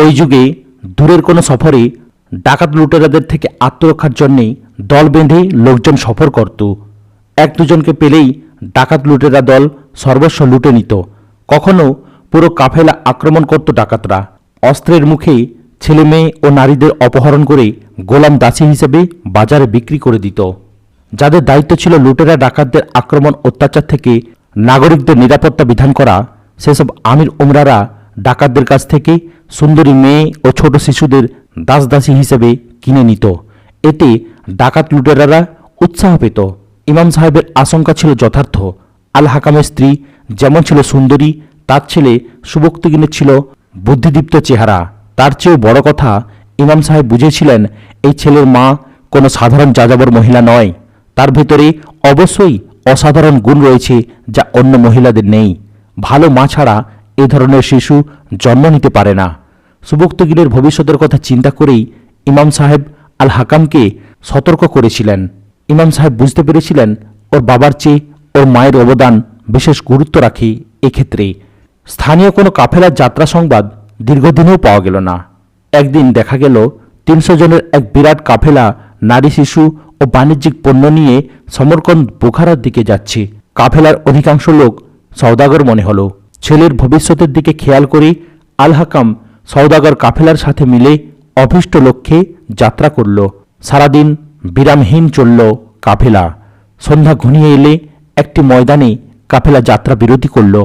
ওই যুগে দূরের কোনো সফরে ডাকাত লুটেরাদের থেকে আত্মরক্ষার জন্যে দল বেঁধে লোকজন সফর করত। এক দুজনকে পেলেই ডাকাত লুটেরা দল সর্বস্ব লুটে নিত। কখনো পুরো কাফেলা আক্রমণ করত ডাকাতরা। অস্ত্রের মুখে ছেলে মেয়ে ও নারীদের অপহরণ করে গোলাম দাসী হিসেবে বাজারে বিক্রি করে দিত। যাদের দায়িত্ব ছিল লুটেরা ডাকাতদের আক্রমণ অত্যাচার থেকে নাগরিকদের নিরাপত্তা বিধান করা, সেসব আমির ওমরারা ডাকাতদের কাছ থেকে সুন্দরী মেয়ে ও ছোট শিশুদের দাসদাসী হিসেবে কিনে নিত। এতে ডাকাত লুটেরারা উৎসাহ পেত। ইমাম সাহেবের আশঙ্কা ছিল যথার্থ। আল হাকামের স্ত্রী যেমন ছিল সুন্দরী, তার ছেলে সুবক্তিগিনের ছিল বুদ্ধিদীপ্ত চেহারা। তার চেয়েও বড় কথা, ইমাম সাহেব বুঝেছিলেন, এই ছেলের মা কোনো সাধারণ যাযাবর মহিলা নয়। তার ভেতরে অবশ্যই অসাধারণ গুণ রয়েছে যা অন্য মহিলাদের নেই। ভালো মা ছাড়া এ ধরনের শিশু জন্ম নিতে পারে না। সুবক্তগিরের ভবিষ্যতের কথা চিন্তা করেই ইমাম সাহেব আল হাকামকে সতর্ক করেছিলেন। ইমাম সাহেব বুঝতে পেরেছিলেন ওর বাবার চেয়ে ওর মায়ের অবদান বিশেষ গুরুত্ব রাখে এক্ষেত্রে স্থানীয় কোনো কাফেলার যাত্রা সংবাদ দীর্ঘদিনেও পাওয়া গেল না। একদিন দেখা গেল তিনশো জনের এক বিরাট কাফেলা নারী শিশু ও বাণিজ্যিক পণ্য নিয়ে সমরকন্দ বুখারার দিকে যাচ্ছে। কাফেলার অধিকাংশ লোক সওদাগর মনে হলো। ছেলের ভবিষ্যতের দিকে খেয়াল করে আল হাকাম সওদাগর কাফেলার সাথে মিলে অভীষ্ট লক্ষ্যে যাত্রা করল। সারাদিন বিরামহীন চলল কাফেলা। সন্ধ্যা ঘনিয়ে এলে একটি ময়দানে কাফেলা যাত্রা বিরতি করল।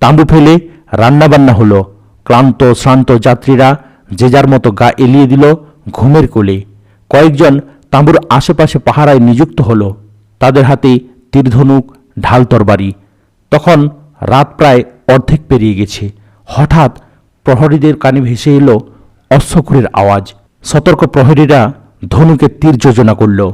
তাঁবু ফেলে রান্নাবান্না হলো। ক্লান্ত, শ্রান্ত যাত্রীরা যে যার মতো গা এলিয়ে দিল ঘুমের কোলে। কয়েকজন তাঁবুর আশেপাশে পাহারায় নিযুক্ত হল। তাদের হাতে তীরধনুক ঢাল তরবারি। তখন রাত প্রায় অর্ধেক পেরিয়ে গেছে। হঠাৎ প্রহরীদের কানে ভেসে এলো অশ্বক্ষুরের আওয়াজ। সতর্ক প্রহরীরা ধনুকে তীর যোজনা করল।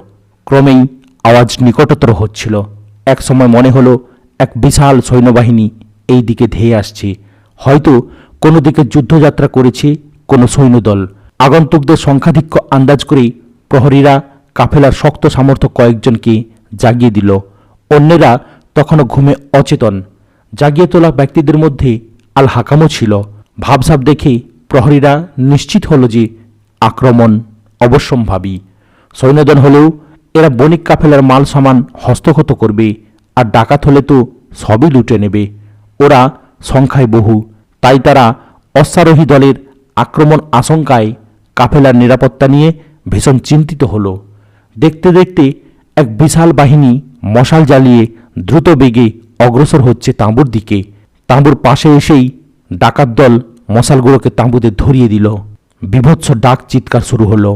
ক্রমেই আওয়াজ নিকটতর হচ্ছিল। এক সময় মনে হলো এক বিশাল সৈন্যবাহিনী এই দিকে ধেয়ে আসছে। হয়তো কোনো দিকে যুদ্ধযাত্রা করেছে কোনো সৈন্যদল। আগন্তুকদের সংখ্যাধিক্য আন্দাজ করে প্রহরীরা কাফেলার শক্ত সামর্থ্য কয়েকজনকে জাগিয়ে দিল। অন্যেরা তখনও ঘুমে অচেতন। জাগিয়ে তোলা ব্যক্তিদের মধ্যে আল হাকামও ছিল। ভাবসাব দেখে প্রহরীরা নিশ্চিত হলো যে আক্রমণ অবশ্যম্ভাবী। সৈন্যদল হলেও এরা বণিক কাফেলার মাল সামান হস্তগত করবে আর ডাকাত হলে তো সবই লুটে নেবে। ওরা সংখ্যায় বহু, তাই তারা অশ্বারোহী দলের আক্রমণ আশঙ্কায় কাফেলার নিরাপত্তা নিয়ে ভীষণ চিন্তিত হল। দেখতে দেখতে এক বিশাল বাহিনী মশাল জ্বালিয়ে দ্রুত বেগে অগ্রসর হচ্ছে তাঁবুর দিকে। তাঁবুর পাশে এসেই ডাকাত দল মশালগুলোকে তাঁবুতে ধরিয়ে দিল। বিভৎস ডাক চিৎকার শুরু হলো।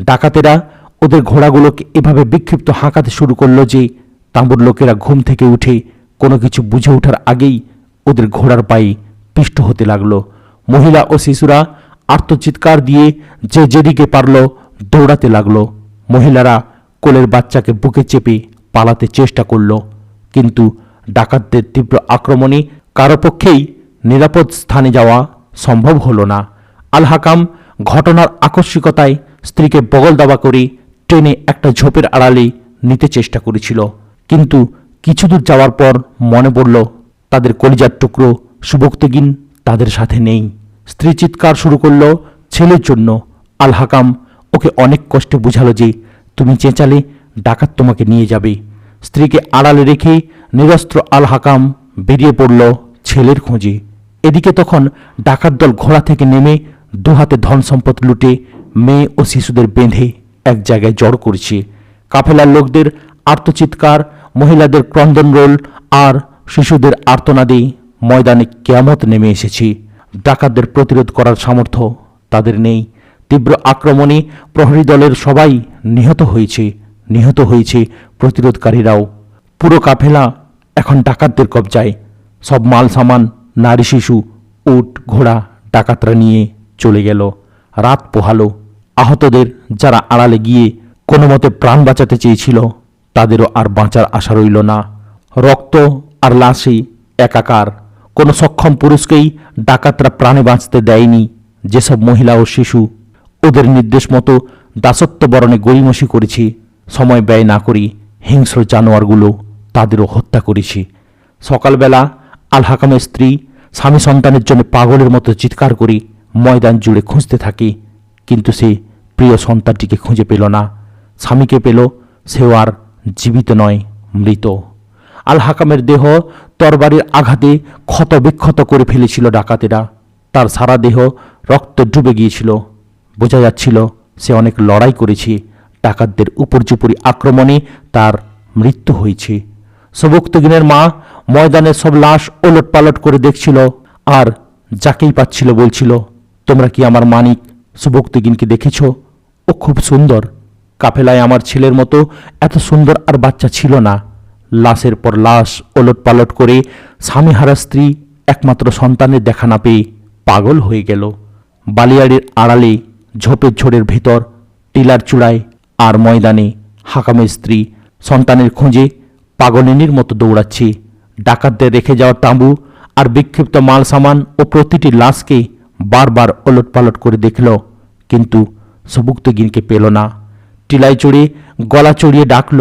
ডাকাতেরা ওদের ঘোড়াগুলোকে এভাবে বিক্ষিপ্ত হাঁকাতে শুরু করল যে, তাঁবুর লোকেরা ঘুম থেকে উঠে কোনো কিছু বুঝে ওঠার আগেই ওদের ঘোড়ার পায়ে পিষ্ট হতে লাগল। মহিলা ও শিশুরা আর্তচিৎকার দিয়ে যে যেদিকে পারল দৌড়াতে লাগল। মহিলারা কোলের বাচ্চাকে বুকে চেপে পালাতে চেষ্টা করল। কিন্তু ডাকাতদের তীব্র আক্রমণে কারও পক্ষেই নিরাপদ স্থানে যাওয়া সম্ভব হলো না। আল হাকাম ঘটনার আকস্মিকতায় স্ত্রীকে বগল দাবা করে ট্রেনে একটা ঝোপের আড়ালে নিতে চেষ্টা করেছিল। কিন্তু কিছু দূর যাওয়ার পর মনে পড়ল, তাদের কলিজার টুকরো সুবক্তগিন তাদের সাথে নেই। স্ত্রী চিৎকার শুরু করল, ছেলের জন্য। আল হাকাম ওকে অনেক কষ্টে বুঝালো যে, তুমি চেঁচালে ডাকাত তোমাকে নিয়ে যাবে। স্ত্রীকে আড়ালে রেখে নিরস্ত্র আল হাকাম বেরিয়ে পড়ল ছেলের খোঁজে। এদিকে তখন ডাকাত দল ঘোড়া থেকে নেমে দুহাতে ধন সম্পদ লুটে মেয়ে ও শিশুদের বেঁধে এক জায়গায় জড় করছে। কাফেলার লোকদের আর্তচিৎকার মহিলাদের ক্রন্দন রোল আর শিশুদের আর্তনাদে ময়দানে কেয়ামত নেমে এসেছে। ডাকাতদের প্রতিরোধ করার সামর্থ্য তাদের নেই। তীব্র আক্রমণে প্রহরী দলের সবাই নিহত হয়েছে। নিহত হয়েছে প্রতিরোধকারীরাও। পুরো কাফেলা এখন ডাকাতদের কবজায়। সব মাল সামান, নারী শিশু, উট, ঘোড়া, ডাকাতরা নিয়ে চলে গেল। রাত পোহালো। আহতদের যারা আড়ালে গিয়ে কোনো মতে প্রাণ বাঁচাতে চেয়েছিল, তাদেরও আর বাঁচার আশা রইল না। রক্ত আর লাশে একাকার। কোনো সক্ষম পুরুষকেই ডাকাতরা প্রাণে বাঁচতে দেয়নি। যেসব মহিলা ও শিশু ওদের নির্দেশ মতো দাসত্ব বরণে গড়িমসি করেছি, সময় ব্যয় না করি হিংস্র জানোয়ারগুলো তাদেরও হত্যা করেছি। সকালবেলা আল হাকামের স্ত্রী স্বামী সন্তানের জন্য পাগলের মতো চিৎকার করে ময়দান জুড়ে খুঁজতে থাকে, কিন্তু সে প্রিয় সন্তানটিকে খুঁজে পেল না। স্বামীকে পেল, সেও আর জীবিত নয়, মৃত। আল হাকামের দেহ তরবারির আঘাতে ক্ষত বিক্ষত করে ফেলেছিল ডাকাতেরা। তার সারা দেহ রক্ত ডুবে গিয়েছিল। বোঝা যাচ্ছিল সে অনেক লড়াই করেছে, ডাকাতদের উপর্যুপরি আক্রমণে তার মৃত্যু হয়েছে। সবুক্তগিনের মা ময়দানের সব লাশ ওলট পালট করে দেখছিল আর যাকেই পাচ্ছিল বলছিল, তোমরা কি আমার মানিক সুবক্তগিনকে দেখেছ? ও খুব সুন্দর। কাফেলায় আমার ছেলের মতো এত সুন্দর আর বাচ্চা ছিল না। লাশের পর লাশ ওলট পালট করে স্বামীহারা স্ত্রী একমাত্র সন্তানের দেখা না পেয়ে পাগল হয়ে গেল। বালিয়াড়ির আড়ালে ঝোপের ঝোড়ের ভেতর, টিলার চূড়ায় আর ময়দানে হাকামের স্ত্রী সন্তানের খোঁজে পাগলিনীর মতো দৌড়াচ্ছে। ডাকাতদের রেখে যাওয়া তাঁবু আর বিক্ষিপ্ত মাল সামান ও প্রতিটি লাশকে বারবার ওলট পালট করে দেখল, কিন্তু সবুক্তগিনকে পেল না। টিলায় চড়ে গলা চড়িয়ে ডাকল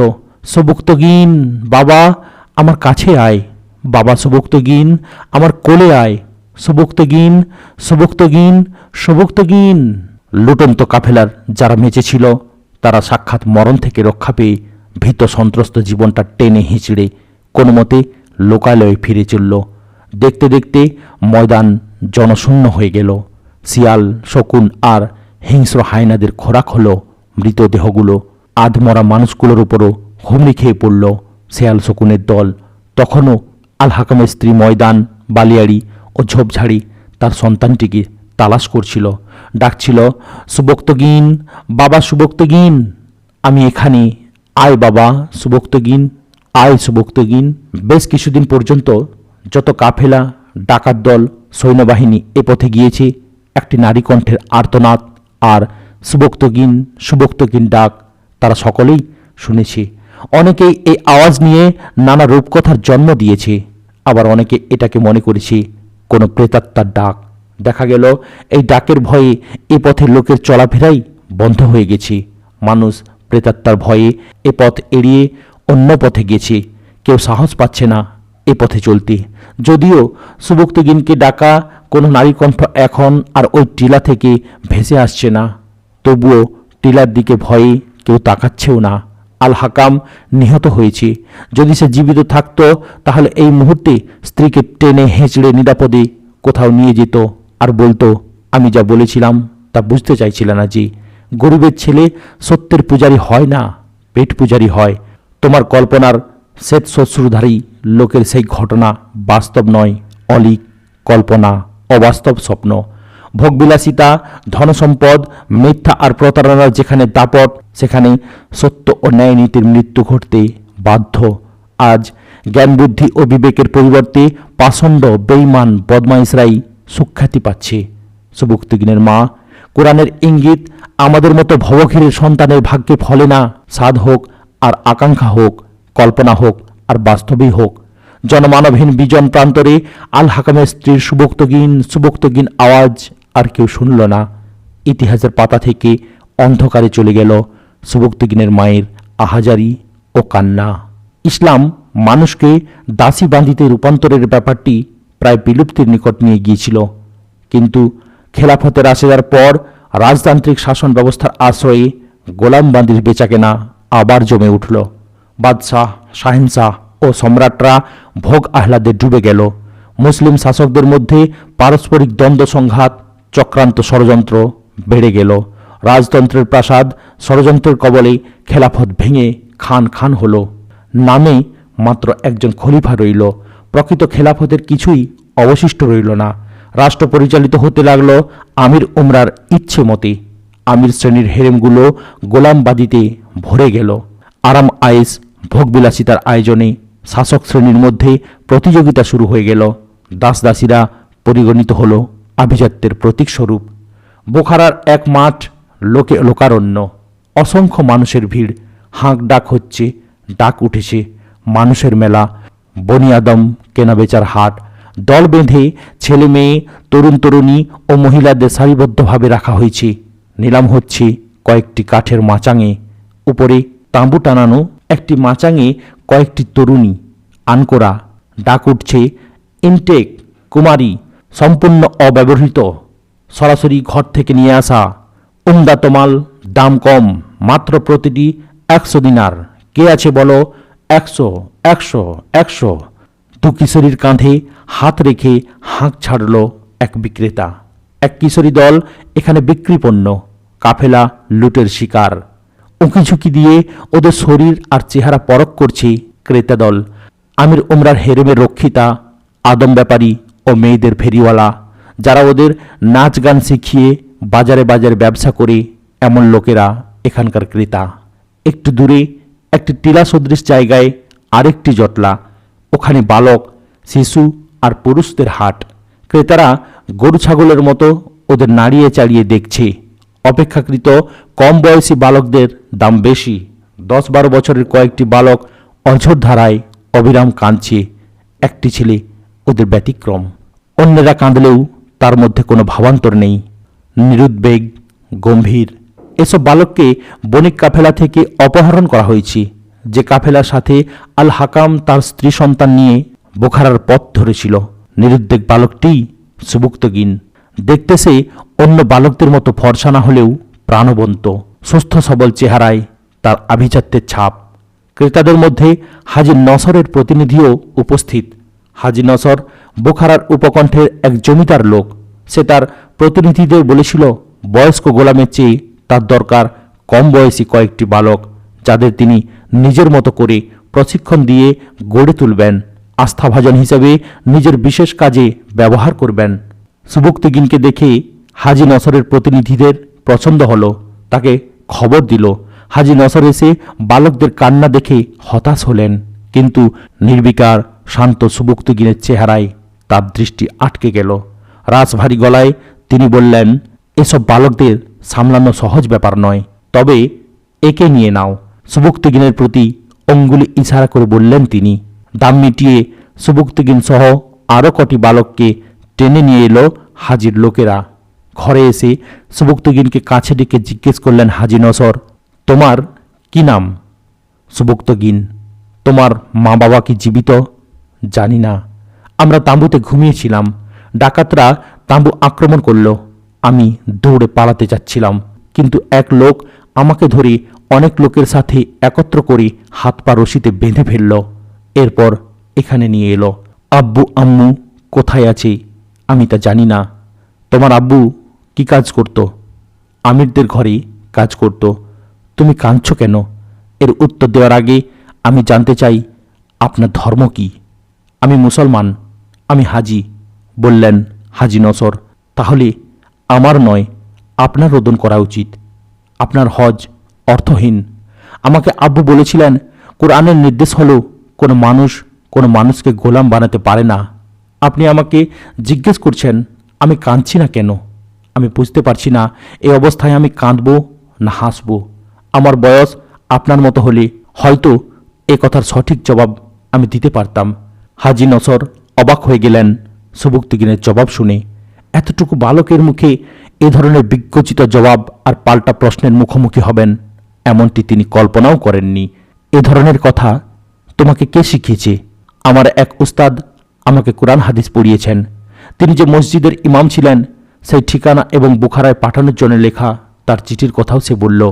সবুক্তগিন বাবা, আমার কাছে আয়। বাবা সবুক্তগিন আমার কোলে আয়। সবুক্তগিন সবুক্তগিন সবুক্তগিন লুটন্ত কাফেলার যারা মেচে ছিল তারা সাক্ষাৎ মরণ থেকে রক্ষা পেয়ে ভীত সন্ত্রস্ত জীবনটা টেনে হিঁচড়ে। কোনো মতে লোকালয়ে ফিরে চলল। দেখতে দেখতে ময়দান জনশূন্য হয়ে গেল। শিয়াল, শকুন আর হিংস্র হায়নাদের খোরাক হলো মৃতদেহগুলো। আধমরা মানুষগুলোর উপরও হুমড়ি খেয়ে পড়ল। শেয়াল, শকুনের দল তখনও আল হাকামের স্ত্রী ময়দান, বালিয়াড়ি ও ঝোপঝাড়ি তার সন্তানটিকে তালাশ করছিল। ডাকছিল, সুবক্তগিন, বাবা সুবক্তগিন, আমি এখানে আয় বাবা সুবক্তগিন, আয় সুবক্তগিন। বেশ কিছুদিন পর্যন্ত যত কাফেলা, ডাকাত দল, সৈন্যবাহিনী এ পথে গিয়েছে, একটি নারী কণ্ঠের আর্তনাদ আর সুবক্তগিন সুবক্তগিন ডাক তারা সকলেই শুনেছে। অনেকেই এই আওয়াজ নিয়ে নানা রূপকথার জন্ম দিয়েছে, আবার অনেকে এটাকে মনে করেছে কোনো প্রেতাত্মার ডাক। দেখা গেল, এই ডাকের ভয়ে এ পথের লোকের চলাফেরাই বন্ধ হয়ে গেছে। মানুষ প্রেতাত্মার ভয়ে এ পথ এড়িয়ে অন্য পথে গেছে। কেউ সাহস পাচ্ছে না এ পথে চলতে। যদিও সুবক্তগিনকে ডাকা কোনো নারী কণ্ঠ এখন আর ওই টিলা থেকে ভেসে আসছে না। তবুও টিলার দিকে ভয়ে কেউ তাকাচ্ছেও না। আল হাকাম নিহত হয়েছে। যদি সে জীবিত থাকত, তাহলে এই মুহূর্তে স্ত্রীকে টেনে হেঁচড়ে নিরাপদে কোথাও নিয়ে যেত। আর বলতো, আমি যা বলেছিলাম, তা বুঝতে চাইছিল না যে গরিবের ছেলে সত্যের পূজারি হয় না, পেট পূজারি হয়। তোমার কল্পনার শ্বেত শ্বশ্রুধারী লোকের সেই ঘটনা বাস্তব নয়, অলিক কল্পনা, অবাস্তব স্বপ্ন। ভোগবিলাসিতা, ধনসম্পদ, মিথ্যা আর প্রতারণার যেখানে দাপট, সেখানে সত্য ও ন্যায় নীতির মৃত্যু ঘটতে বাধ্য। আজ জ্ঞান বুদ্ধি ও বিবেকের পরিবর্তে পাষণ্ড বেইমান বদমাইশরাই সুখ্যাতি পাচ্ছে। সুবুক্তিগিনের মা কোরআনের ইঙ্গিত আমাদের মতো ভবঘিরের সন্তানের ভাগ্যে ফলে না, সাধ হোক আর আকাঙ্ক্ষা হোক, কল্পনা হোক আর বাস্তবই হোক। জনমানবহীন বিজন প্রান্তরে আল হাকামের স্ত্রীর সুবক্তগিন সুবক্তগিন আওয়াজ আর কেউ শুনল না। ইতিহাসের পাতা থেকে অন্ধকারে চলে গেল সুবক্তগিনের মায়ের আহাজারি ও কান্না। ইসলাম মানুষকে দাসী বান্ধিতে রূপান্তরের ব্যাপারটি প্রায় বিলুপ্তির নিকট নিয়ে গিয়েছিল। কিন্তু খেলাফতের আসেদার পর রাজতান্ত্রিক শাসন ব্যবস্থার আশ্রয়ে গোলামবান্দির বেচাকেনা আবার জমে উঠল। বাদশাহ, শাহেনশাহ ও সম্রাটরা ভোগ আহ্লাদে ডুবে গেল। মুসলিম শাসকদের মধ্যে পারস্পরিক দ্বন্দ্ব সংঘাত, চক্রান্ত ষড়যন্ত্র বেড়ে গেল। রাজতন্ত্রের প্রাসাদ ষড়যন্ত্রের কবলে খেলাফত ভেঙে খান খান হল। নামে মাত্র একজন খলিফা রইল। প্রকৃত খেলাফতের কিছুই অবশিষ্ট রইল না। রাষ্ট্র পরিচালিত হতে লাগল আমির উমরার ইচ্ছে মতে আমির শ্রেণির হেরেমগুলো গোলামবাদিতে ভরে গেল। আরাম আয়েস ভোগবিলাসিতার আয়োজনে শাসক শ্রেণির মধ্যে প্রতিযোগিতা শুরু হয়ে গেল। দাসদাসীরা পরিগণিত হল আভিজাত্যের প্রতীকস্বরূপ বোখারার এক মাঠ লোকে লোকারণ্য। অসংখ্য মানুষের ভিড়। হাঁক ডাক হচ্ছে, ডাক উঠেছে। মানুষের মেলা। বনিয়াদম কেনাবেচার হাট। দল বেঁধে ছেলে মেয়ে, তরুণ তরুণী ও মহিলাদের সারিবদ্ধভাবে রাখা হয়েছে। নিলাম হচ্ছে কয়েকটি কাঠের মাচাঙে। উপরে তাঁবু টানানো একটি মাচাঙে কয়েকটি তরুণী। আনকোরা, ডাক উঠছে, ইনটেক, কুমারী, সম্পূর্ণ অব্যবহৃত। সরাসরি ঘর থেকে নিয়ে আসা। উমদা তোমাল, দাম কম, মাত্র প্রতিটি একশো দিনার। কে আছে বলো? একশো একশো একশো। দু কিশোরীর কাঁধে হাত রেখে হাঁক ছাড়ল এক বিক্রেতা। এক কিশোরী দল এখানে বিক্রিপণ্য কাফেলা, লুটের শিকার। উঁকিঝুঁকি দিয়ে ওদের শরীর আর চেহারা পরখ করছে ক্রেতা দল। আমির ওমরার হেরেমের রক্ষিতা, আদম ব্যাপারী ও মেয়েদের ফেরিওয়ালা, যারা ওদের নাচ গান শিখিয়ে বাজারে বাজারে ব্যবসা করে এমন লোকেরা এখানকার ক্রেতা। একটু দূরে একটি টিলা সদৃশ জায়গায় আরেকটি জটলা ওখানে বালক, শিশু আর পুরুষদের হাট। ক্রেতারা গরু ছাগলের মতো ওদের নাড়িয়ে চাড়িয়ে দেখছে। অপেক্ষাকৃত কম বয়সী বালকদের দাম বেশি। দশ বারো বছরের কয়েকটি বালক অঝোর ধারায় অবিরাম কাঁদছে। একটি ছেলে ওদের ব্যতিক্রম। অন্যেরা কাঁদলেও তার মধ্যে কোনো ভাবান্তর নেই। নিরুদ্বেগ, গম্ভীর, এসব বালককে বণিক কাফেলা থেকে অপহরণ করা হয়েছে। যে কাফেলার সাথে আল হাকাম তার স্ত্রী সন্তান নিয়ে বোখারার পথ ধরেছিল। নিরুদ্বেগ বালকটি সুবুক্তগিন। দেখতে সে অন্য বালকদের মতো ফর্সা না হলেও প্রাণবন্ত, সুস্থ সবল চেহারায় তার আভিজাত্যের ছাপ। ক্রেতাদের মধ্যে হাজি নসরের প্রতিনিধিও উপস্থিত। হাজি নসর বোখারার উপকণ্ঠের এক জমিদার লোক। সে তার প্রতিনিধিদের বলেছিল, বয়স্ক গোলামের চেয়ে তার দরকার কম বয়সী কয়েকটি বালক, যাদের তিনি নিজের মতো করে প্রশিক্ষণ দিয়ে গড়ে তুলবেন। আস্থাভাজন হিসাবে নিজের বিশেষ কাজে ব্যবহার করবেন। সুবুক্তিগিনকে দেখে হাজি নসরের প্রতিনিধিদের পছন্দ হলো, তাকে খবর দিল। হাজি নসর এসে বালকদের কান্না দেখে হতাশ হলেন, কিন্তু নির্বিকার শান্ত সুবুক্তিগিনের চেহারায় তার দৃষ্টি আটকে গেল। রাজভারী গলায় তিনি বললেন, এসব বালকদের সামলানো সহজ ব্যাপার নয়, তবে একে নিয়ে নাও। সুবুক্তিগিনের প্রতি অঙ্গুলি ইশারা করে বললেন তিনি। দাম মিটিয়ে সুবুক্তিগিন সহ আরও কটি বালককে টেনে নিয়ে এলো হাজির লোকেরা। ঘরে এসে সুবুক্তগিনকে কাছে ডেকে জিজ্ঞেস করলেন, হাজি নসর, তোমার কি নাম? সুবুক্তগিন তোমার মা বাবা কি জীবিত? জানি না। আমরা তাঁবুতে ঘুমিয়েছিলাম। ডাকাতরা তাঁবু আক্রমণ করল। আমি দৌড়ে পালাতে যাচ্ছিলাম। কিন্তু এক লোক আমাকে ধরে অনেক লোকের সাথে একত্র করে হাত পা রশিতে বেঁধে ফেলল। এরপর এখানে নিয়ে এলো, আব্বু, আম্মু, কোথায় আছে? আমি তা জানি না। তোমার আব্বু কি কাজ করত? আমিরদের ঘরে কাজ করত। তুমি কাঁদছ কেন? এর উত্তর দেওয়ার আগে আমি জানতে চাই, আপনার ধর্ম কি? আমি মুসলমান, আমি হাজি। বললেন হাজি নসর, তাহলে আমার নয়, আপনার রোদন করা উচিত। আপনার হজ অর্থহীন। আমাকে আব্বু বলেছিলেন, কোরআনের নির্দেশ হলো কোনো মানুষ কোনো মানুষকে গোলাম বানাতে পারে না। আপনি আমাকে জিজ্ঞেস করছেন, আমি কাঁদছি না কেন? আমি বুঝতে পারছি না এই অবস্থায় আমি কাঁদব না হাসব। আমার বয়স আপনার মতো হলে হয়তো এ কথার সঠিক জবাব আমি দিতে পারতাম। হাজি নসর অবাক হয়ে গেলেন সুবুক্তিগিনের জবাব শুনে। এতটুকু বালকের মুখে এ ধরনের বিজ্ঞচিত জবাব আর পাল্টা প্রশ্নের মুখোমুখি হবেন, এমনটি তিনি কল্পনাও করেননি। এ ধরনের কথা তোমাকে কে শিখিয়েছে? আমার এক উস্তাদ আমাকে কোরআন হাদিস পড়িয়েছেন। তিনি যে মসজিদের ইমাম ছিলেন, সেই ঠিকানা এবং বুখারায় পাঠানোর জন্য লেখা তার চিঠির কথাও সে বলল।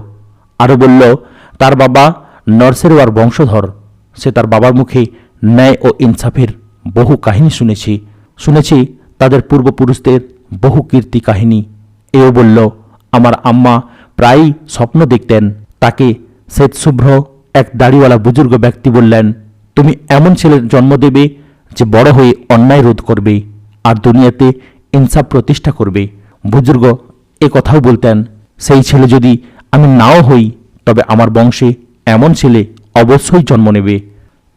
আরও বলল, তার বাবা নরসেরওয়ার বংশধর। সে তার বাবার মুখে ন্যায় ও ইনসাফের বহু কাহিনী শুনেছি। শুনেছি তাদের পূর্বপুরুষদের বহু কীর্তি কাহিনী। এও বলল, আমার আম্মা প্রায়ই স্বপ্ন দেখতেন। তাকে শ্বেতশুভ্র এক দাড়িওয়ালা বুজুর্গ ব্যক্তি বললেন, তুমি এমন ছেলের জন্ম দেবে যে বড় হয়ে অন্যায় রোধ করবে আর দুনিয়াতে ইনসাফ প্রতিষ্ঠা করবে। বুজুর্গ এ কথাও বলতেন, সেই ছেলে যদি আমি নাও হই, তবে আমার বংশে এমন ছেলে অবশ্যই জন্ম নেবে।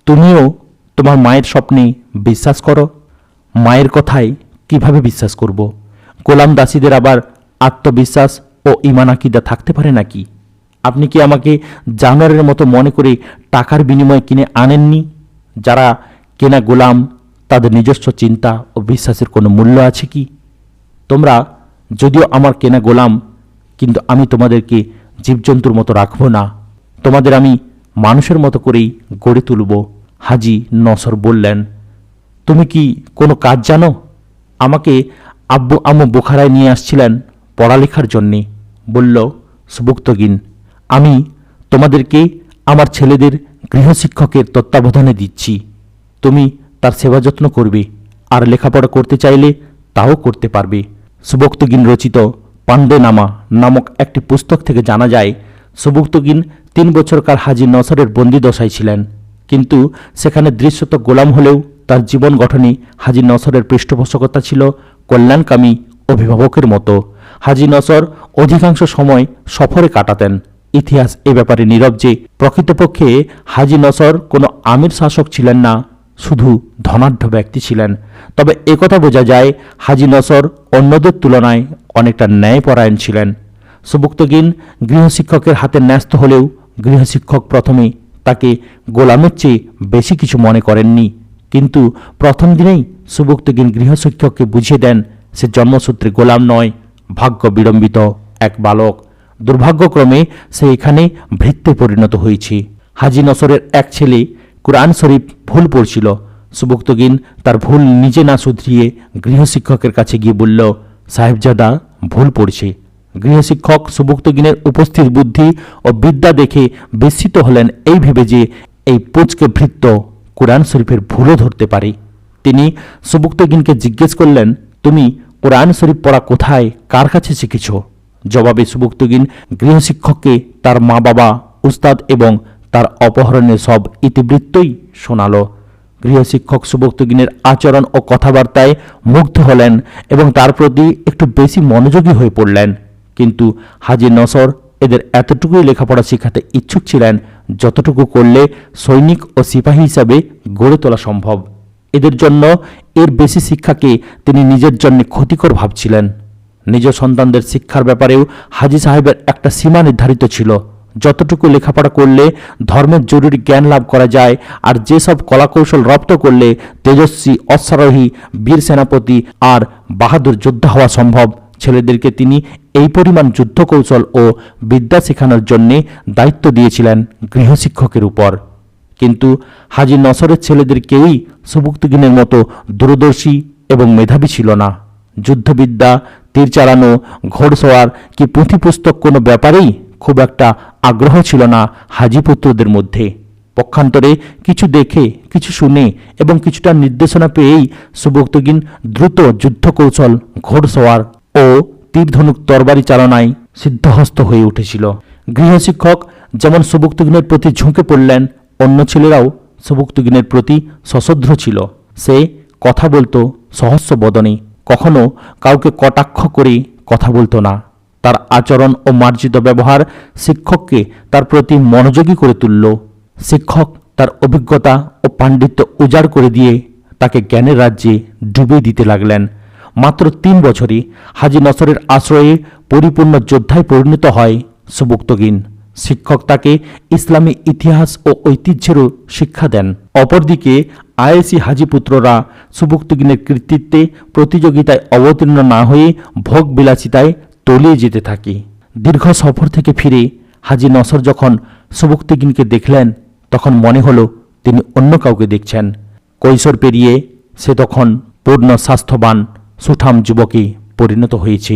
তুমিও তোমার মায়ের স্বপ্নে বিশ্বাস করো। মায়ের কথায় কীভাবে বিশ্বাস করব? গোলাম দাসীদের আবার আত্মবিশ্বাস ও ইমান আকিদা থাকতে পারে নাকি? আপনি কি আমাকে জানোয়ারের মতো মনে করে টাকার বিনিময়ে কিনে আনেননি? যারা কেনা গোলাম, তাদের নিজস্ব চিন্তা ও বিশ্বাসের কোনো মূল্য আছে কি? তোমরা যদিও আমার কেনা গোলাম, কিন্তু আমি তোমাদেরকে জীবজন্তুর মতো রাখব না। তোমাদের আমি মানুষের মতো করেই গড়ে তুলব, হাজি নসর বললেন। তুমি কি কোনো কাজ জানো? আমাকে আব্বু আম্মু বোখারায় নিয়ে আসছিলেন। পড়ালেখার জন্যে বলল সুবুক্তগিন আমি তোমাদেরকে আমার ছেলেদের গৃহশিক্ষকের তত্ত্বাবধানে দিচ্ছি। তুমি তার সেবা যত্ন করবে, আর লেখাপড়া করতে চাইলে তাও করতে পারবে। সুবক্তগিন রচিত পান্ডেনামা নামক একটি পুস্তক থেকে জানা যায় সুবক্তগিন তিন বছরকার হাজি নসরের বন্দিদশায় ছিলেন। কিন্তু সেখানে দৃশ্যত গোলাম হলেও তার জীবন গঠনে হাজি নসরের পৃষ্ঠপোষকতা ছিল কল্যাণকামী অভিভাবকের মতো। হাজি নসর অধিকাংশ সময় সফরে কাটাতেন। ইতিহাস এ ব্যাপারে নীরব যে প্রকৃতপক্ষে হাজি নসর কোনো আমির শাসক ছিলেন না, শুধু ধনাঢ্য ব্যক্তি ছিলেন। তবে একথা বোঝা যায়, হাজি নসর অন্যদের তুলনায় অনেকটা ন্যায়পরায়ণ ছিলেন। সুবুক্তগিন গৃহশিক্ষকের হাতে ন্যস্ত হলেও গৃহশিক্ষক প্রথমে তাকে গোলামের চেয়ে বেশি কিছু মনে করেননি। কিন্তু প্রথম দিনেই সুবুক্তগিন গৃহশিক্ষককে বুঝিয়ে দেন, সে জন্মসূত্রে গোলাম নয়। ভাগ্য বিড়ম্বিত এক বালক। দুর্ভাগ্যক্রমে সে এখানে ভৃত্যে পরিণত হয়েছে। হাজি নসরের এক ছেলে কোরআন শরীফ ভুল পড়ছিল। সুবুক্তগিন তার ভুল নিজে না শুধরিয়ে গৃহশিক্ষকের কাছে গিয়ে বলল, সাহেবজাদা, ভুল পড়ছে। গৃহশিক্ষক সুবুক্তগিনের উপস্থিত বুদ্ধি ও বিদ্যা দেখে বিস্মিত হলেন এই ভেবে যে এই পুচকে ভৃত্য কোরআন শরীফের ভুলও ধরতে পারে। তিনি সুবুক্তগিনকে জিজ্ঞেস করলেন, তুমি কোরআন শরীফ পড়া কোথায়? কার কাছে শিখেছ? জবাবে সুবুক্তগিন গৃহশিক্ষককে তার মা বাবা, উস্তাদ এবং তার অপহরণের সব ইতিবৃত্তই শোনালো। গৃহশিক্ষক সুবক্তগিনের আচরণ ও কথাবার্তায় মুগ্ধ হলেন এবং তার প্রতি একটু বেশি মনোযোগী হয়ে পড়লেন। কিন্তু হাজি নসর এদের এতটুকুই লেখাপড়া শেখাতে ইচ্ছুক ছিলেন, যতটুকু করলে সৈনিক ও সিপাহী হিসাবে গড়ে তোলা সম্ভব। এদের জন্য এর বেশি শিক্ষাকে তিনি নিজের জন্য ক্ষতিকর ভাবছিলেন। নিজ সন্তানদের শিক্ষার ব্যাপারেও হাজি সাহেবের একটা সীমা নির্ধারিত ছিল। যতটুকু লেখাপড়া করলে ধর্মের জরুরি জ্ঞান লাভ করা যায়, আর যেসব কলাকৌশল রপ্ত করলে তেজস্বী, অশ্বারোহী, বীর সেনাপতি আর বাহাদুর যোদ্ধা হওয়া সম্ভব। ছেলেদেরকে তিনি এই পরিমাণ যুদ্ধ কৌশল ও বিদ্যা শেখানোর জন্যে দায়িত্ব দিয়েছিলেন গৃহশিক্ষকের উপর। কিন্তু হাজি নসরের ছেলেদের কেউই সুবুক্তগিনের মতো দূরদর্শী এবং মেধাবী ছিল না। যুদ্ধবিদ্যা, তীর চালানো ঘোড়সওয়ার কি পুঁথিপুস্তক কোনো ব্যাপারেই খুব একটা আগ্রহ ছিল না হাজিপুত্রদের মধ্যে। পক্ষান্তরে কিছু দেখে, কিছু শুনে এবং কিছুটা নির্দেশনা পেয়েই সুবক্তগিন দ্রুত যুদ্ধ কৌশল ঘোড়সওয়ার ও তীরধনুক তরবারি চালনায় সিদ্ধহস্ত হয়ে উঠেছিল। গৃহশিক্ষক যেমন সুবক্তগিনের প্রতি ঝুঁকে পড়লেন অন্য ছেলেরাও সুবক্তগিনের প্রতি সশদ্র ছিল। সে কথা বলতো সহস্য বদনে। কখনো কাউকে কটাক্ষ করে কথা বলতো না। তার আচরণ ও মার্জিত ব্যবহার শিক্ষককে তার প্রতি মনোযোগী করে তুলল। শিক্ষক তার অভিজ্ঞতা ও পাণ্ডিত্য উজাড় করে দিয়ে তাকে জ্ঞানের রাজ্যে ডুবে দিতে লাগলেন। মাত্র তিন বছরে হাজি নসরের আশ্রয়ে পরিপূর্ণ যোদ্ধায় পরিণত হয় সুবুক্তগিন শিক্ষক তাকে ইসলামী ইতিহাস ও ঐতিহ্যেরও শিক্ষা দেন। অপরদিকে আয়েসি হাজিপুত্ররা সুবুক্তগিনের কৃতিত্বে প্রতিযোগিতায় অবতীর্ণ না হয়ে ভোগ বিলাসিতায় তলিয়ে যেতে থাকে। দীর্ঘ সফর থেকে ফিরে হাজি নসর যখন সুবুক্তগিনকে দেখলেন, তখন মনে হলো তিনি অন্য কাউকে দেখছেন। কৈশোর পেরিয়ে সে তখন পূর্ণ স্বাস্থ্যবান, সুঠাম যুবকে পরিণত হয়েছে।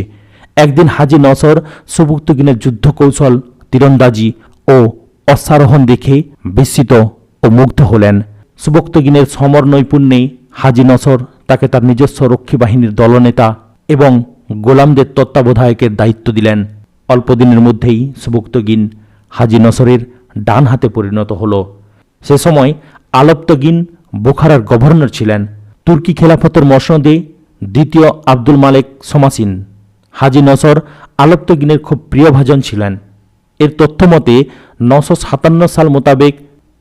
একদিন হাজি নসর সুবুক্তগিনের যুদ্ধ কৌশল তীরন্দাজি ও অশ্বারোহণ দেখে বিস্মিত ও মুগ্ধ হলেন। সুবক্তগিনের সমর নৈপুণ্যে হাজি নসর তাকে তার নিজস্ব রক্ষী বাহিনীর দলনেতা এবং গোলামদের তত্ত্বাবধায়কের দায়িত্ব দিলেন। অল্পদিনের মধ্যেই সুবক্তগিন হাজি নসরের ডান হাতে পরিণত হল। সে সময় আলপ্তগিন বোখারার গভর্নর ছিলেন। তুর্কি খেলাফতের মসনদে দ্বিতীয় আব্দুল মালেক সমাসীন। হাজি নসর আলপ্তগিনের খুব প্রিয়ভাজন ছিলেন। এর তথ্য মতে নশো সাতান্ন সাল মোতাবেক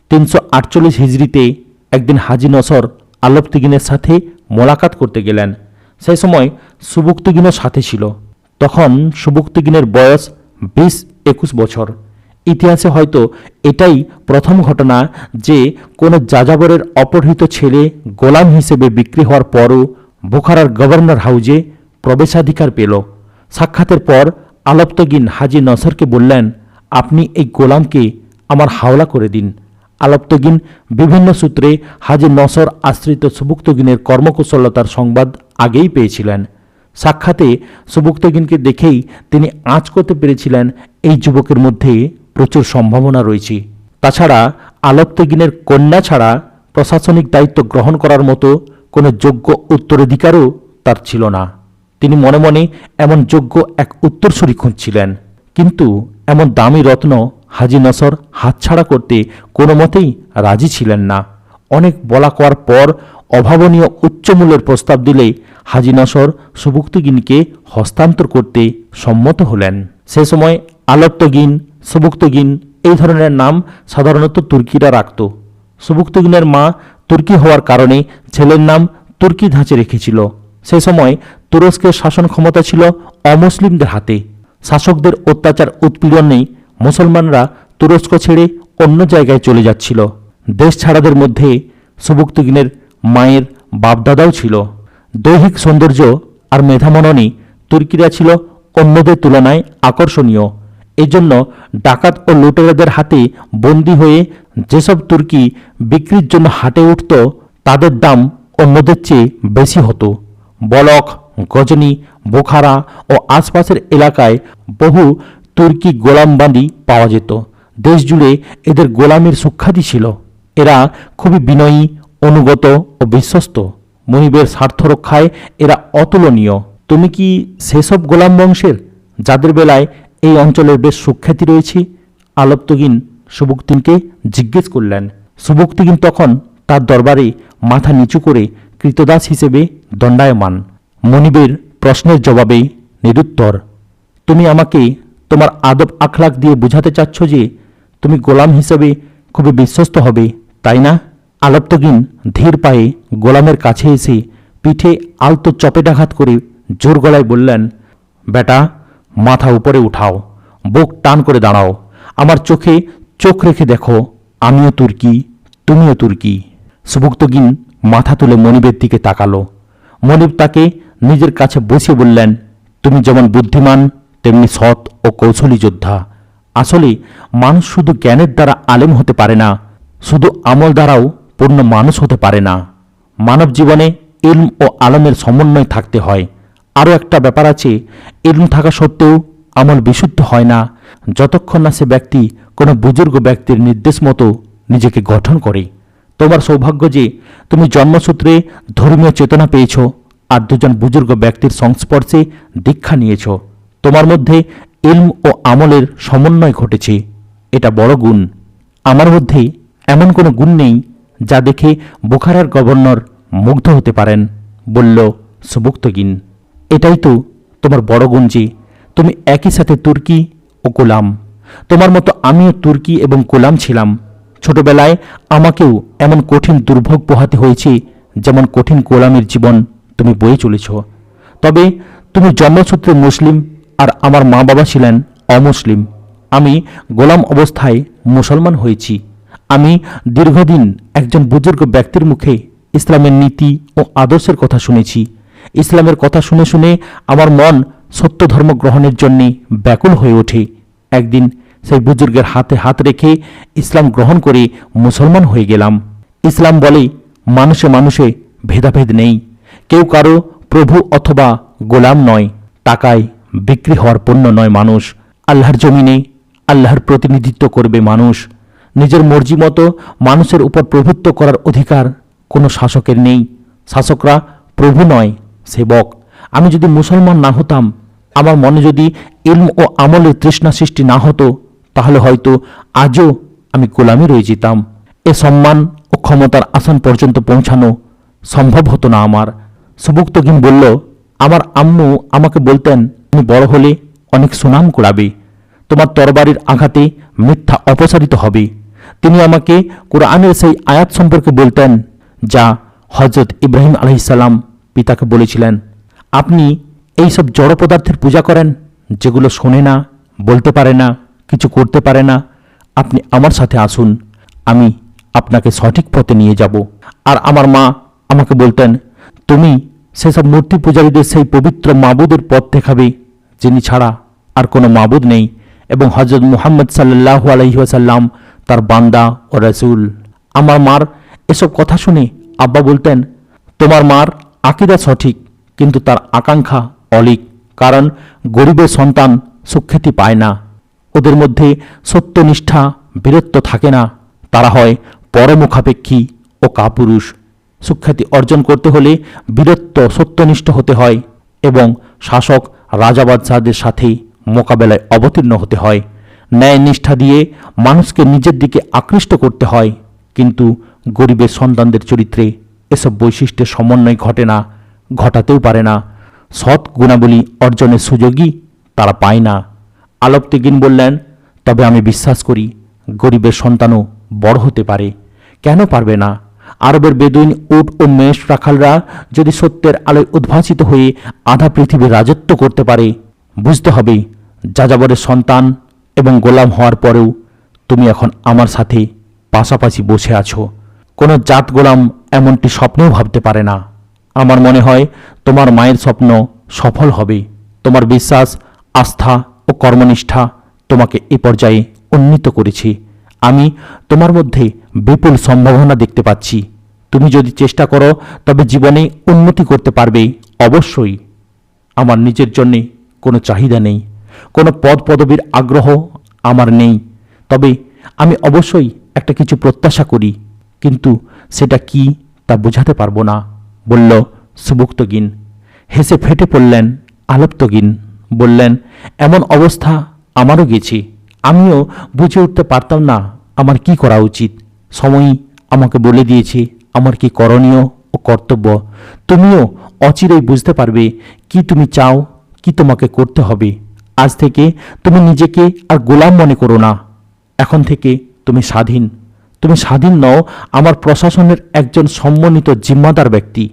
তিনশো আটচল্লিশ হিজড়িতে একদিন হাজি নসর আলপ্তগিনের সাথে মোলাকাত করতে গেলেন। সেই সময় সুবুক্তগিনও সাথে ছিল। তখন সুবুক্তগিনের বয়স বিশ একুশ বছর। ইতিহাসে হয়তো এটাই প্রথম ঘটনা যে কোনো যাযাবরের অপহৃত ছেলে গোলাম হিসেবে বিক্রি হওয়ার পরও বোখারার গভর্নর হাউজে প্রবেশাধিকার পেল। সাক্ষাতের পর আলপ্তগিন হাজি নসরকে বললেন আপনি এই গোলামকে আমার হাওলা করে দিন। আলপ্তগিন বিভিন্ন সূত্রে হাজি নসর আশ্রিত সুবুক্তগিনের কর্মকুশলতার সংবাদ আগেই পেয়েছিলেন। সাক্ষাতে সুবুক্তগিনকে দেখেই তিনি আঁচ করতে পেরেছিলেন, এই যুবকের মধ্যে প্রচুর সম্ভাবনা রয়েছে। তাছাড়া আলপ্তগিনের কন্যা ছাড়া প্রশাসনিক দায়িত্ব গ্রহণ করার মতো কোনো যোগ্য উত্তরাধিকারও তার ছিল না। তিনি মনে মনে এমন যোগ্য এক উত্তরসূরি খুঁজছিলেন। কিন্তু এমন দামি রত্ন হাজি নসর হাতছাড়া করতে কোনো মতেই রাজি ছিলেন না। অনেক বলা করার পর অভাবনীয় উচ্চমূল্যের প্রস্তাব দিলে হাজি নসর সুভুক্তগিনকে হস্তান্তর করতে সম্মত হলেন। সে সময় আলপ্তগিন, সুভুক্তগিন এই ধরনের নাম সাধারণত তুর্কিরা রাখত। সুভুক্তগিনের মা তুর্কি হওয়ার কারণে ছেলের নাম তুর্কি ধাঁচে রেখেছিল। সে সময় তুরস্কের শাসন ক্ষমতা ছিল অমুসলিমদের হাতে। শাসকদের অত্যাচার উৎপীড়নে মুসলমানরা তুরস্ক ছেড়ে অন্য জায়গায় চলে যাচ্ছিল। দেশ ছাড়াদের মধ্যে সুবুক্তগিনের মায়ের বাপদাদাও ছিল। দৈহিক সৌন্দর্য আর মেধামননে তুর্কিরা ছিল অন্যদের তুলনায় আকর্ষণীয়। এজন্য ডাকাত ও লুটেরাদের হাতে বন্দী হয়ে যেসব তুর্কি বিক্রির জন্য হাটে উঠত, তাদের দাম অন্যদের চেয়ে বেশি হতো। বলক গজনি, বোখারা ও আশপাশের এলাকায় বহু তুর্কি গোলামবান্দি পাওয়া যেত। দেশ জুড়ে এদের গোলামের সুখ্যাতি ছিল। এরা খুবই বিনয়ী, অনুগত ও বিশ্বস্ত। মনিবের স্বার্থ রক্ষায় এরা অতুলনীয়। তুমি কি সেসব গোলাম বংশের? যাদের বেলায় এই অঞ্চলের বেশ সুখ্যাতি রয়েছে। আলপ্তগিন সুবুক্তিনকে জিজ্ঞেস করলেন। সুবুক্তিগিন তখন তার দরবারে মাথা নিচু করে কৃতদাস হিসেবে দণ্ডায়মান। মনিবের প্রশ্নের জবাবে নিরুত্তর। তুমি আমাকে তোমার আদব আখলাক দিয়ে বোঝাতে চাচ্ছ যে তুমি গোলাম হিসেবে খুবই বিশ্বস্ত হবে, তাই না? আলপ্তগিন ধীর পায়ে গোলামের কাছে এসে পিঠে আলতো চপেটাঘাত করে জোর গলায় বললেন, বেটা, মাথা উপরে উঠাও, বুক টান করে দাঁড়াও, আমার চোখে চোখ রেখে দেখো, আমিও তুর্কি, তুমিও তুর্কি। সুভুক্তগিন মাথা তুলে মনিবের দিকে তাকালো। মনিব তাকে নিজের কাছে বসে বললেন, তুমি যেমন বুদ্ধিমান, তেমনি সৎ ও কৌশলী যোদ্ধা। আসলে মানুষ শুধু জ্ঞানের দ্বারা আলেম হতে পারে না, শুধু আমল দ্বারাও পূর্ণ মানুষ হতে পারে না। মানব জীবনে ইলম ও আলমের সমন্বয় থাকতে হয়। আরও একটা ব্যাপার আছে, ইলম থাকা সত্ত্বেও আমল বিশুদ্ধ হয় না, যতক্ষণ না সে ব্যক্তি কোনো বুজুর্গ ব্যক্তির নির্দেশ মতো নিজেকে গঠন করে। তোমার সৌভাগ্য যে, তুমি জন্মসূত্রে ধর্মীয় চেতনা পেয়েছ। আর দুজন বুজুর্গ ব্যক্তির সংস্পর্শে দীক্ষা নিয়েছ। তোমার মধ্যে ইলম ও আমলের সমন্বয় ঘটেছে। এটা বড় গুণ। আমার মধ্যে এমন কোনো গুণ নেই যা দেখে বুখারার গভর্নর মুগ্ধ হতে পারেন, বলল সুবুক্তগিন এটাই তো তোমার বড় গুণ যে, তুমি একই সাথে তুর্কি ও গোলাম। তোমার মতো আমিও তুর্কি এবং গোলাম ছিলাম। ছোটবেলায় আমাকেও এমন কঠিন দুর্ভোগ পোহাতে হয়েছে, যেমন কঠিন গোলামের জীবন তুমি বয়ে চলেছ। তবে তুমি জন্মসূত্রে মুসলিম আর আমার মা বাবা ছিলেন অমুসলিম। আমি গোলাম অবস্থায় মুসলমান হয়েছি। আমি দীর্ঘদিন একজন বুজুর্গ ব্যক্তির মুখে ইসলামের নীতি ও আদর্শের কথা শুনেছি। ইসলামের কথা শুনে শুনে আমার মন সত্য ধর্ম গ্রহণের জন্যে ব্যাকুল হয়ে ওঠে। একদিন সেই বুজুর্গের হাতে হাত রেখে ইসলাম গ্রহণ করে মুসলমান হয়ে গেলাম। ইসলাম বলে মানুষে মানুষে ভেদাভেদ নেই। কেউ কারও প্রভু অথবা গোলাম নয়, টাকায় বিক্রি হওয়ার পণ্য নয় মানুষ। আল্লাহর জমিনে আল্লাহর প্রতিনিধিত্ব করবে মানুষ। নিজের মর্জি মতো মানুষের উপর প্রভুত্ব করার অধিকার কোনো শাসকের নেই। শাসকরা প্রভু নয়, সেবক। আমি যদি মুসলমান না হতাম, আমার মনে যদি ইলম ও আমলের তৃষ্ণা সৃষ্টি না হতো, তাহলে হয়তো আজও আমি গোলামি রয়ে যেতাম। এ সম্মান ও ক্ষমতার আসন পর্যন্ত পৌঁছানো সম্ভব হতো না আমার। সুবুক্তগিন বলল, আমার আম্মু আমাকে বলতেন তুমি বড় হলে অনেক সুনাম কুড়াবে। তোমার তরবারির আঘাতে মিথ্যা অপসারিত হবে। তিনি আমাকে কোরআনের সেই আয়াত সম্পর্কে বলতেন, যা হজরত ইব্রাহিম আলহিসাল্লাম পিতাকে বলেছিলেন, আপনি এই সব জড় পদার্থের পূজা করেন, যেগুলো শোনে না, বলতে পারে না, কিছু করতে পারে না। আপনি আমার সাথে আসুন, আমি আপনাকে সঠিক পথে নিয়ে যাব। আর আমার মা আমাকে বলতেন তুমি সেসব মূর্তি পূজারীদের সেই পবিত্র মাবুদের পথ দেখাবে, যিনি ছাড়া আর কোনো মাবুদ নেই, এবং হজরত মুহাম্মদ সাল্লাহ আলহিহাসাল্লাম তার বান্দা ও রসুল। আমার মার এসব কথা শুনে আব্বা বলতেন, তোমার মার আকিদা সঠিক, কিন্তু তার আকাঙ্ক্ষা অলিক, কারণ গরিবের সন্তান সুখ্যাতি পায় না। ওদের মধ্যে সত্যনিষ্ঠা, বীরত্ব থাকে না। তারা হয় পরমুখাপেক্ষী ও কাপুরুষ। সুখ্যাতি অর্জন করতে হলে বীরত্ব সত্যনিষ্ঠ হতে হয় এবং শাসক রাজাবাদশাহদের সাথে মোকাবেলায় অবতীর্ণ হতে হয়। ন্যায় নিষ্ঠা দিয়ে মানুষকে নিজের দিকে আকৃষ্ট করতে হয়, কিন্তু গরিবের সন্তানদের চরিত্রে এসব বৈশিষ্ট্যের সমন্বয় ঘটে না, ঘটাতেও পারে না। সৎ গুণাবলী অর্জনের সুযোগই তারা পায় না। আলোকতেগিন বললেন, তবে আমি বিশ্বাস করি গরিবের সন্তানও বড় হতে পারে। কেন পারবে না? আরবের বেদুইন, উট ও মেষ রাখালরা যদি সত্যের আলোয় উদ্ভাসিত হয়ে আধা পৃথিবীর রাজত্ব করতে পারে, বুঝতে হবে যাযাবরের সন্তান এবং গোলাম হওয়ার পরেও তুমি এখন আমার সাথে পাশাপাশি বসে আছো। কোনো জাত গোলাম এমনটি স্বপ্নেও ভাবতে পারে না। আমার মনে হয় তোমার মায়ের স্বপ্ন সফল হবে। তোমার বিশ্বাস, আস্থা ও কর্মনিষ্ঠা তোমাকে এ পর্যায়ে উন্নীত করেছি। আমি তোমার মধ্যে বিপুল সম্ভাবনা দেখতে পাচ্ছি। তুমি যদি চেষ্টা করো, তবে জীবনে উন্নতি করতে পারবে অবশ্যই। আমার নিজের জন্যে কোনো চাহিদা নেই। কোনো পদ পদবীর আগ্রহ আমার নেই। তবে আমি অবশ্যই একটা কিছু প্রত্যাশা করি। কিন্তু সেটা কি তা বোঝাতে পারব না, বলল সুবুক্তগিন হেসে ফেটে পড়লেন আলপ্তগিন। বললেন, এমন অবস্থা আমারও গেছে। আমিও বুঝে উঠতে পারতাম না আমার কি করা উচিত। সময়ই আমাকে বলে দিয়েছে, আমার কি করণীয় ও কর্তব্য? তুমিও অচিরেই বুঝতে পারবে কি তুমি চাও, কি তোমাকে করতে হবে। আজ থেকে তুমি নিজেকে আর গোলাম মনে করো না। এখন থেকে তুমি স্বাধীন। তুমি স্বাধীন নও, আমার প্রশাসনের একজন সম্মানিত জিম্মাদার ব্যক্তি।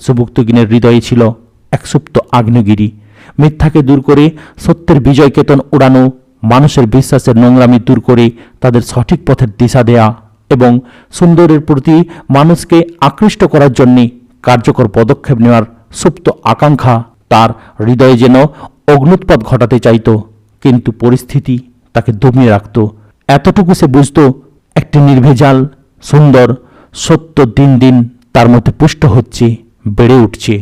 সুভুক্তগিনের হৃদয়ে ছিল এক সুপ্ত আগ্নেয়গিরি। মিথ্যাকে দূর করে সত্যের বিজয় কেতন উড়ানো, মানুষের বিশ্বাসের নোংরামি দূর করে তাদের সঠিক পথের দিশা দেয়া। এবং সুন্দরের প্রতি মানুষকে আকৃষ্ট করার জন্যে কার্যকর পদক্ষেপ নেওয়ার সুপ্ত আকাঙ্ক্ষা তার হৃদয়ে যেন অগ্নুৎপাত ঘটাতে চাইত, কিন্তু পরিস্থিতি তাকে দমিয়ে রাখত। এতটুকু সে বুঝত, একটি নির্ভেজাল, সুন্দর, সত্য দিন দিন তার মধ্যে পুষ্ট হচ্ছে, বেড়ে উঠছে।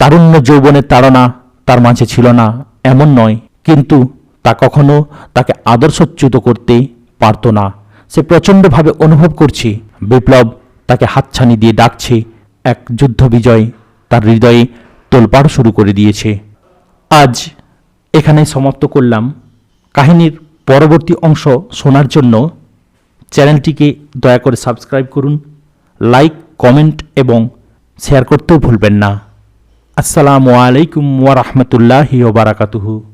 তারুণ্য যৌবনের তাড়না তার মাঝে ছিল না, এমন নয়, কিন্তু তা কখনো তাকে আদর্শচ্যুত করতে পারত না। সে প্রচণ্ডভাবে অনুভব করছে। বিপ্লব তাকে হাতছানি দিয়ে ডাকছে। এক যুদ্ধ বিজয় তার হৃদয়ে তোলপাড় শুরু করে দিয়েছে। আজ এখানে সমাপ্ত করলাম। কাহিনীর পরবর্তী অংশ শোনার জন্য চ্যানেলটিকে দয়া করে সাবস্ক্রাইব করুন, লাইক, কমেন্ট এবং শেয়ার করতেও ভুলবেন না। আসসালামু আলাইকুম ওয়া রাহমাতুল্লাহি ওয়া বারাকাতুহু।